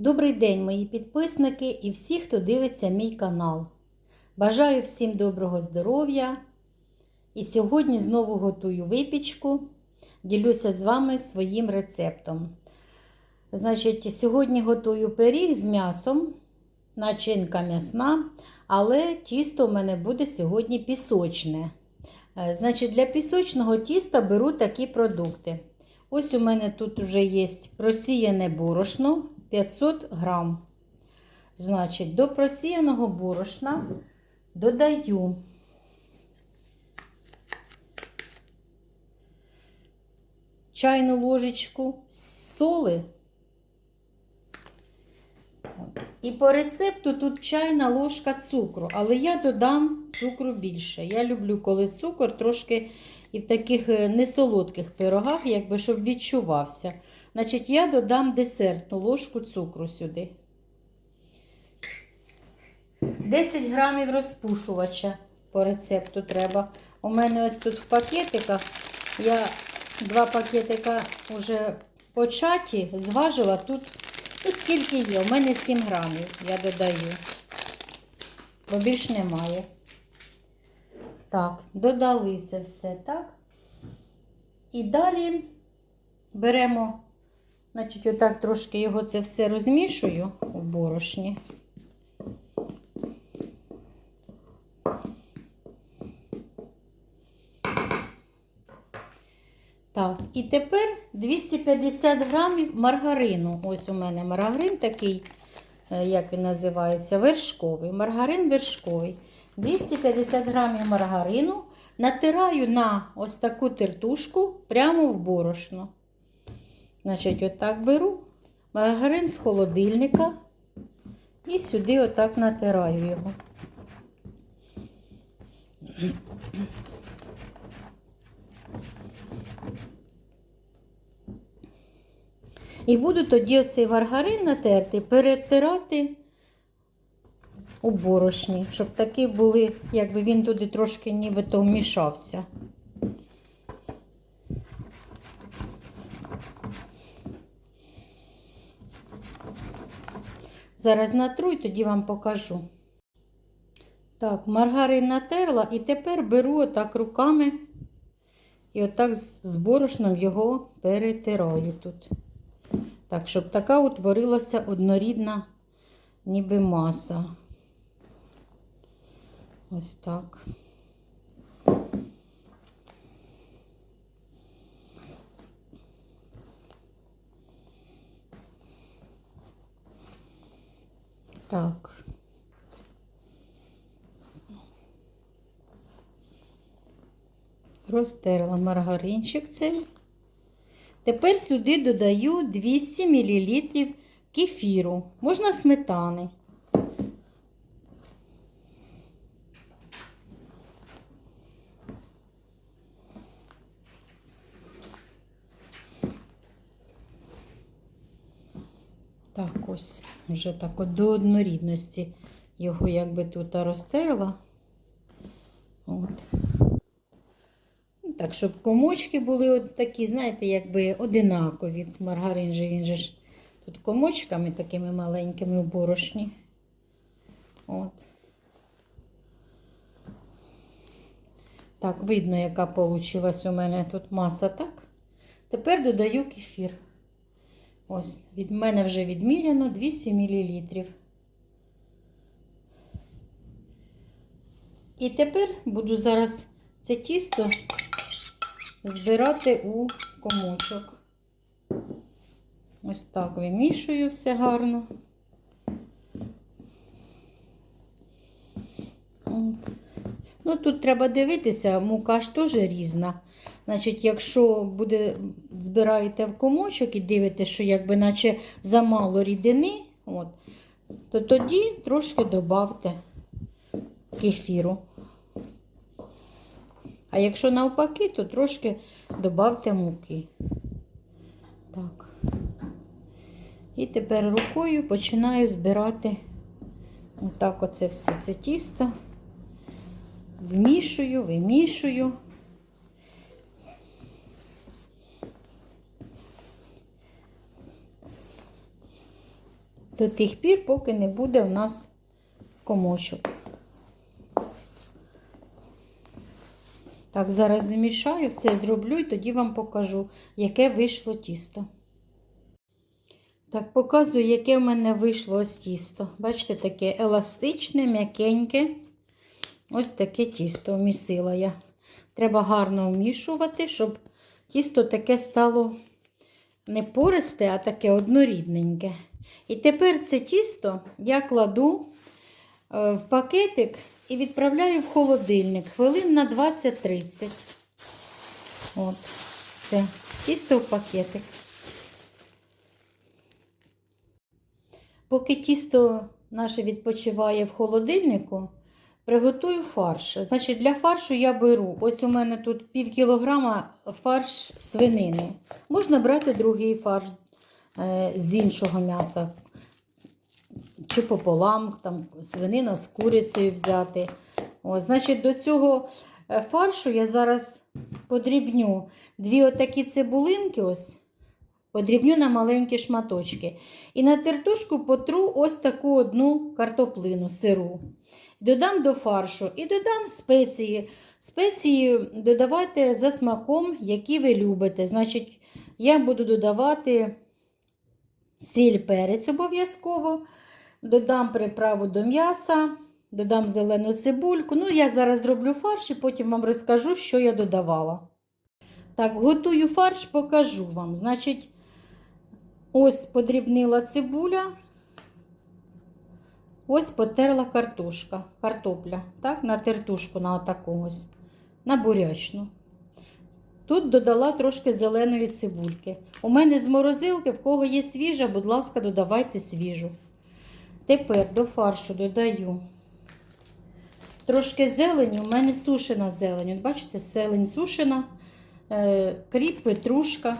Добрий день, мої підписники і всі, хто дивиться мій канал. Бажаю всім доброго здоров'я. І сьогодні знову готую випічку. Ділюся з вами своїм рецептом. Значить, сьогодні готую пиріг з м'ясом, начинка м'ясна, але тісто у мене буде сьогодні пісочне. Е, Значить, для пісочного тіста беру такі продукти. Ось у мене тут вже є просіяне борошно 500 грам. Значить, до просіяного борошна додаю чайну ложечку соли. І по рецепту тут чайна ложка цукру, але я додам цукру більше. Я люблю, коли цукор трошки і в таких е, несолодких пирогах, якби щоб відчувався. Значить, я додам десертну ложку цукру сюди. 10 грамів розпушувача по рецепту треба. У мене ось тут в пакетиках. Я два пакетика вже початі, зважила тут, ну скільки є. У мене 7 грамів я додаю, бо більш немає. Так, додали це все, так? І далі беремо, значить, отак трошки його це все розмішую у борошні. Так, і тепер 250 грамів маргарину. Ось у мене маргарин такий, е, як він називається, вершковий. Маргарин вершковий. 250 грамів маргарину натираю на ось таку тертушку прямо в борошно. Значить, отак беру маргарин з холодильника і сюди отак натираю його. І буду тоді оцей маргарин натертий перетирати у борошні, щоб такі були, якби він туди трошки нібито вмішався. Зараз натру і тоді вам покажу. Так, маргарин натерла і тепер беру отак руками і отак з борошном його перетираю тут. Так, щоб така утворилася однорідна ніби маса. Ось так. Так. Розтерла маргаринчик цей. Тепер сюди додаю 200 мл кефіру, можна сметани. Так, ось, вже так от до однорідності його якби тут розтерла. От. Так, щоб комочки були от такі, знаєте, якби одинакові. Маргарин же він же ж тут комочками такими маленькими в борошні. От. Так, видно, яка вийшла у мене тут маса, так? Тепер додаю кефір. Ось, від мене вже відміряно 200 мл. І тепер буду зараз це тісто збирати у комочок. Ось так вимішую все гарно. От. Ну, тут треба дивитися, мука ж теж різна. Значить, якщо буде, збираєте в комочок і дивитеся, що якби наче замало рідини, от, то тоді трошки додавте кефіру. А якщо навпаки, то трошки додавте муки. Так. І тепер рукою починаю збирати отак оце все це тісто. Вмішую, вимішую. До тих пір, поки не буде у нас комочок. Так, зараз замішаю, все зроблю і тоді вам покажу, яке вийшло тісто. Так, показую, яке в мене вийшло ось тісто. Бачите, таке еластичне, м'якеньке. Ось таке тісто вмісила я. Треба гарно вмішувати, щоб тісто таке стало не пористе, а таке однорідненьке. І тепер це тісто я кладу е, в пакетик і відправляю в холодильник хвилин на 20-30. От, все. Тісто в пакетик. Поки тісто наше відпочиває в холодильнику, приготую фарш. Значить, для фаршу я беру, ось у мене тут пів кілограма фарш свинини. Можна брати другий фарш з іншого м'яса. Чи пополам, там свинина з курицею взяти. О, значить, до цього е, фаршу я зараз подрібню дві отакі цибулинки, ось, подрібню на маленькі шматочки. І на тертушку потру ось таку одну картоплину сиру. Додам до фаршу і додам спеції. Спеції додавайте за смаком, які ви любите. Значить, я буду додавати сіль перець обов'язково. Додам приправу до м'яса, додам зелену цибульку. Ну, я зараз зроблю фарш і потім вам розкажу, що я додавала. Так, готую фарш, покажу вам. Значить, ось подрібнила цибуля, ось потерла картошка, картопля. Так, на тертушку, на отаку ось, на бурячну. Тут додала трошки зеленої цибульки. У мене з морозилки, в кого є свіжа, будь ласка, додавайте свіжу. Тепер до фаршу додаю трошки зелені, у мене сушена зелень. От Бачите, зелень сушена, е, кріп, петрушка.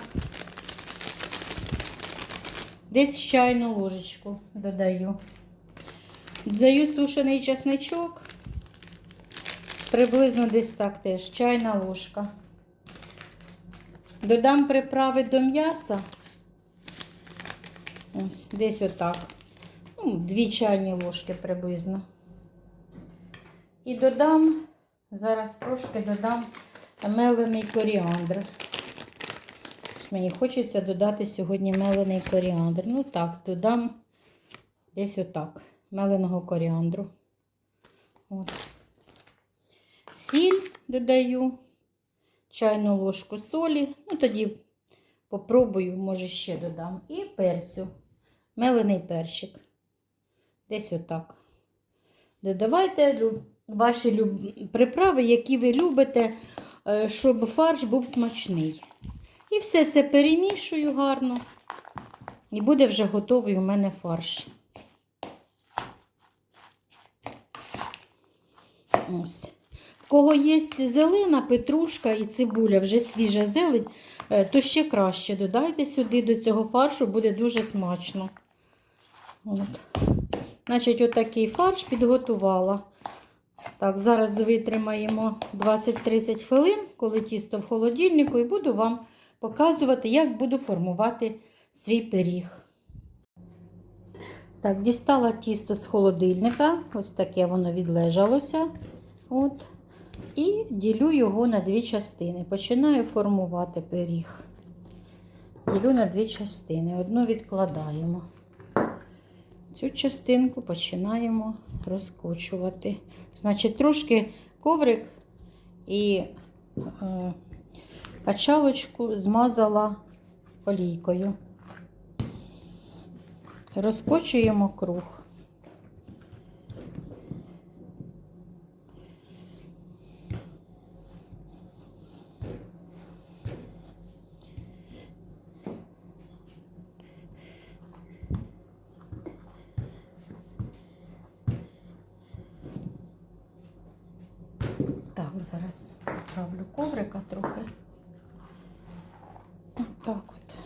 Десь чайну ложечку додаю. Додаю сушений чесничок. Приблизно десь так теж чайна ложка. Додам приправи до м'яса. Ось, десь отак. Ну, дві чайні ложки приблизно. І додам, зараз трошки додам мелений коріандр. Мені хочеться додати сьогодні мелений коріандр. Ну так, додам десь отак, меленого коріандру. От. Сіль додаю, чайну ложку солі. Ну, тоді попробую, може, ще додам. І перцю, мелений перчик. Десь отак. Додавайте ваші люб- приправи, які ви любите, е, щоб фарш був смачний. І все це перемішую гарно. І буде вже готовий у мене фарш. Ось. Кого є зелена, петрушка і цибуля, вже свіжа зелень, е, то ще краще додайте сюди до цього фаршу, буде дуже смачно. От. Значить, отакий фарш підготувала. Так, зараз витримаємо 20-30 хвилин, коли тісто в холодильнику, і буду вам показувати, як буду формувати свій пиріг. Так, дістала тісто з холодильника, ось таке воно відлежалося. От. І ділю його на дві частини. Починаю формувати пиріг. Ділю на дві частини. Одну відкладаємо. Цю частинку починаємо розкочувати. Значить, трошки коврик і е, качалочку змазала олійкою. Розкочуємо круг. Так, зараз поправлю коврика трохи. Так от.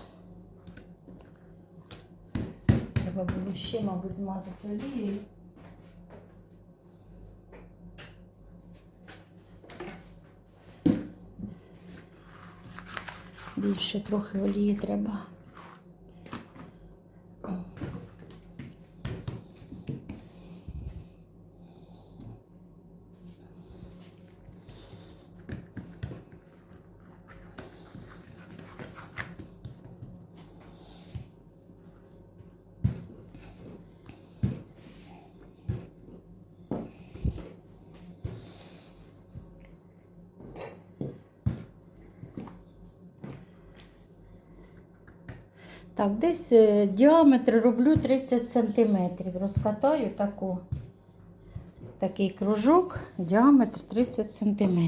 Треба було ще, мабуть, змазати олією. Більше трохи олії треба. Так, десь е, діаметр роблю 30 см. Розкатаю таку, такий кружок, діаметр 30 см.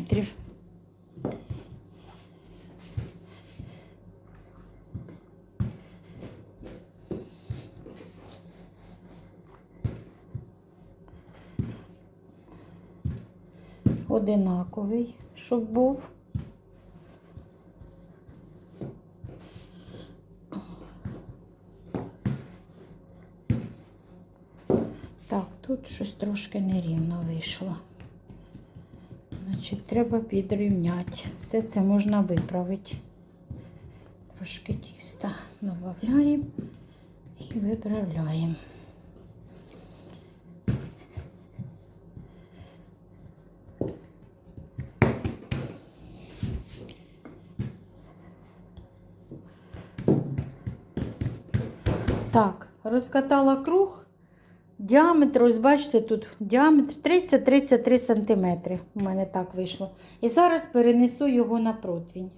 Одинаковий, щоб був. Так, тут щось трошки нерівно вийшло. Значить, треба підрівняти. Все це можна виправити. Трошки тіста додаємо і виправляємо. Так, розкатала круг. Діаметр, ось бачите, тут діаметр 30-33 см. У мене так вийшло. І зараз перенесу його на противень.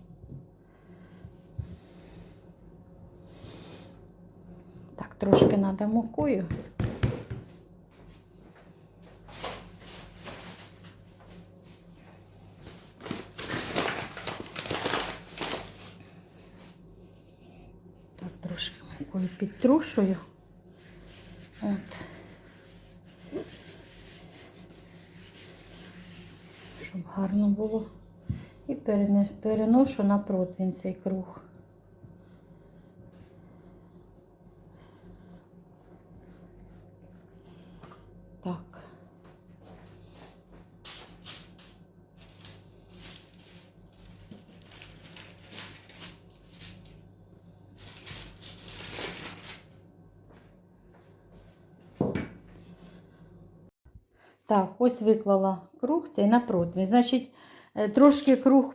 Так, трошки треба мукою. Так, трошки мукою підтрушую. От. Щоб гарно було. І перене- переношу на противень цей круг. Так. Так, ось виклала круг цей на противень. Значить, трошки круг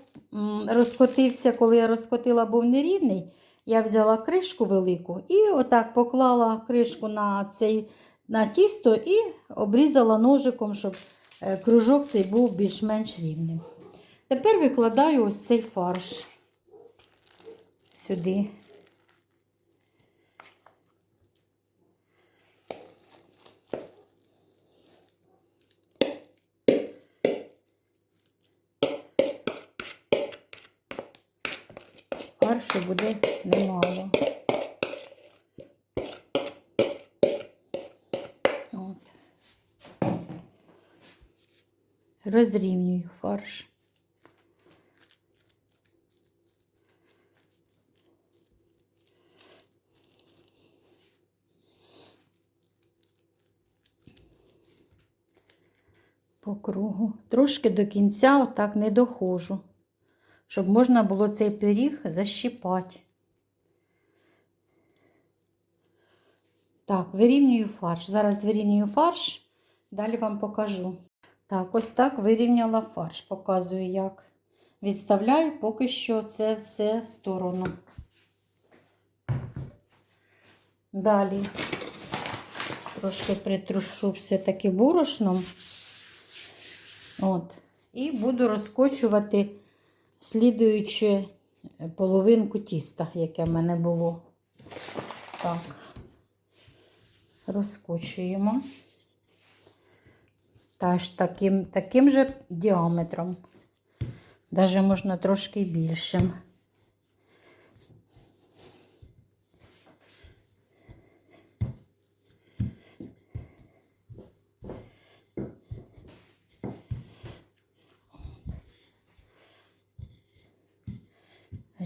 розкотився, коли я розкотила, був нерівний. Я взяла кришку велику і отак поклала кришку на, цей, на тісто і обрізала ножиком, щоб е, кружок цей був більш-менш рівним. Тепер викладаю ось цей фарш сюди. Фаршу буде немало. От. Розрівнюю фарш. По кругу. Трошки до кінця отак не доходжу щоб можна було цей пиріг защіпати. Так, вирівнюю фарш. Зараз вирівнюю фарш, далі вам покажу. Так, ось так вирівняла фарш, показую як. Відставляю поки що це все в сторону. Далі трошки притрушу все-таки борошном. От. І буду розкочувати слідуючи половинку тіста, яке в мене було. Так, розкочуємо. Теж таким, таким же діаметром. навіть можна трошки більшим.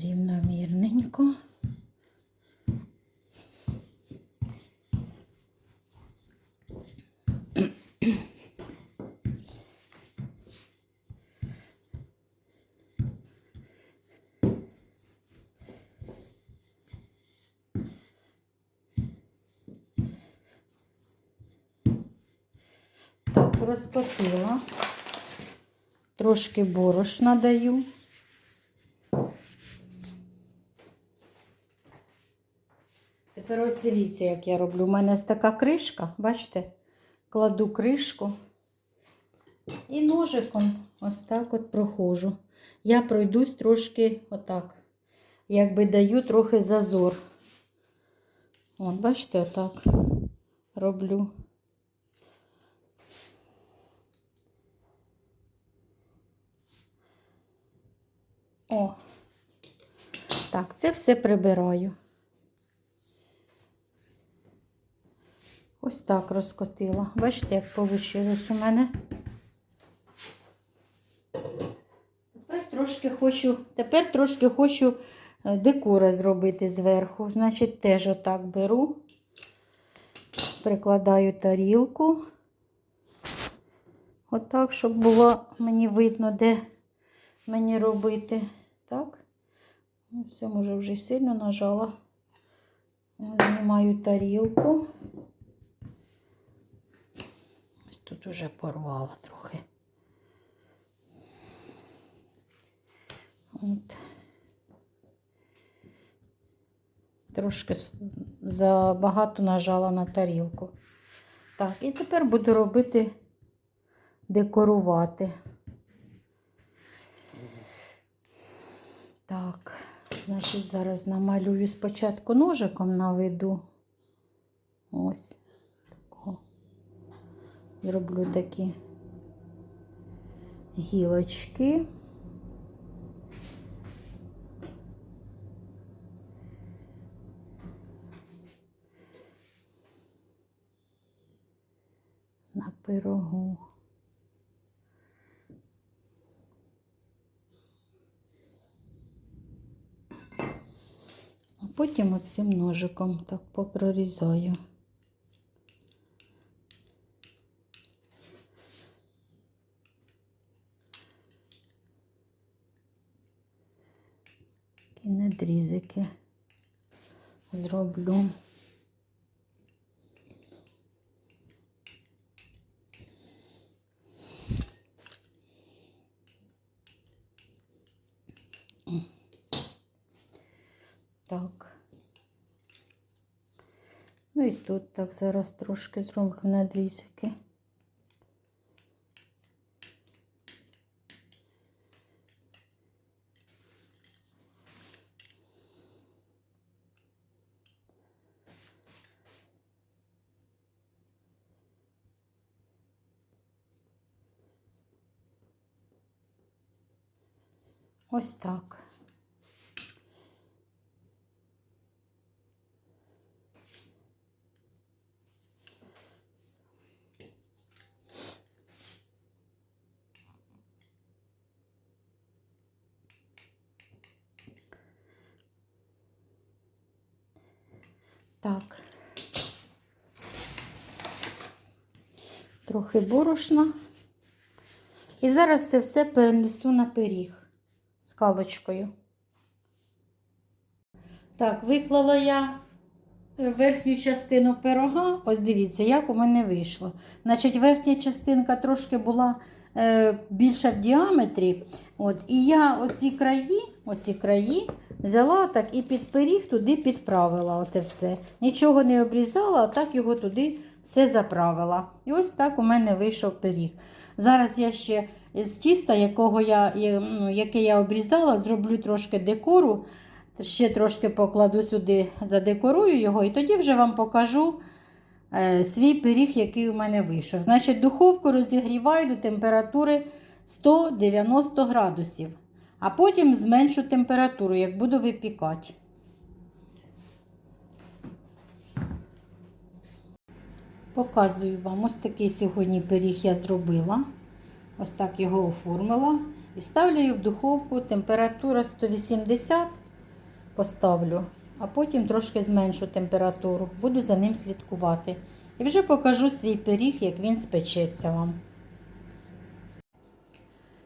Рівномірненько. Так, розкотила, трошки борошна даю. Тепер ось дивіться, як я роблю. У мене ось така кришка, бачите? Кладу кришку і ножиком ось так от проходжу. Я пройдусь трошки отак, якби даю трохи зазор. От, бачите, отак роблю. О, так, це все прибираю. Ось так розкотила. Бачите, як вийшло у мене. Тепер трошки хочу, тепер трошки хочу е, декора зробити зверху. Значить, теж отак беру, прикладаю тарілку. Отак, щоб було мені видно, де мені робити. Так. Все, може, вже сильно нажала. Знімаю тарілку. Ось тут вже порвала трохи. От. Трошки забагато нажала на тарілку. Так, і тепер буду робити декорувати. Так, значить, зараз намалюю спочатку ножиком наведу. Ось. Зроблю такі гілочки. На пирогу. А потім оцим ножиком так попрорізаю. Такі надрізики зроблю. Так. Ну і тут так зараз трошки зроблю надрізики. Ось так. Так. Трохи борошна. І зараз це все перенесу на пиріг з калочкою. Так, виклала я е, верхню частину пирога. Ось дивіться, як у мене вийшло. Значить, верхня частинка трошки була е, більша в діаметрі. От, і я оці краї, оці краї взяла так і під пиріг туди підправила. Оте все. Нічого не обрізала, а так його туди все заправила. І ось так у мене вийшов пиріг. Зараз я ще з тіста, якого я, ну, яке я обрізала, зроблю трошки декору. Ще трошки покладу сюди, задекорую його, і тоді вже вам покажу е, свій пиріг, який у мене вийшов. Значить, духовку розігріваю до температури 190 градусів, а потім зменшу температуру, як буду випікати. Показую вам ось такий сьогодні пиріг я зробила. Ось так його оформила. І ставлю її в духовку. Температура 180 поставлю, а потім трошки зменшу температуру. Буду за ним слідкувати. І вже покажу свій пиріг, як він спечеться вам.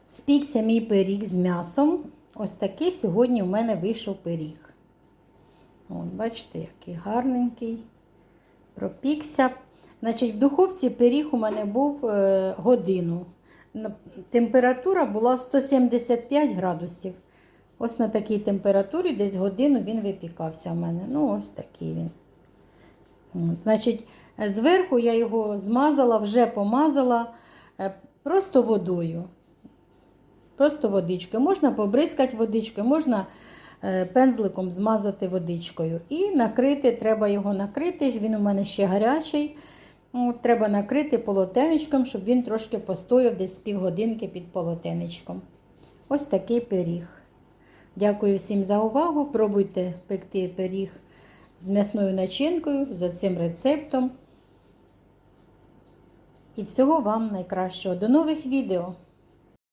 Спікся мій пиріг з м'ясом. Ось такий сьогодні у мене вийшов пиріг. От, бачите, який гарненький. Пропікся. Значить, в духовці пиріг у мене був е, годину. Температура була 175 градусів. Ось на такій температурі десь годину він випікався в мене. Ну, ось такий він. От, Значить, зверху я його змазала, вже помазала е, просто водою. Просто водичкою. Можна побризкати водичкою, можна е, пензликом змазати водичкою. І накрити, треба його накрити, він у мене ще гарячий. От, треба накрити полотенечком, щоб він трошки постояв десь півгодинки під полотенечком. Ось такий пиріг. Дякую всім за увагу. Пробуйте пекти пиріг з м'ясною начинкою за цим рецептом. І всього вам найкращого. До нових відео!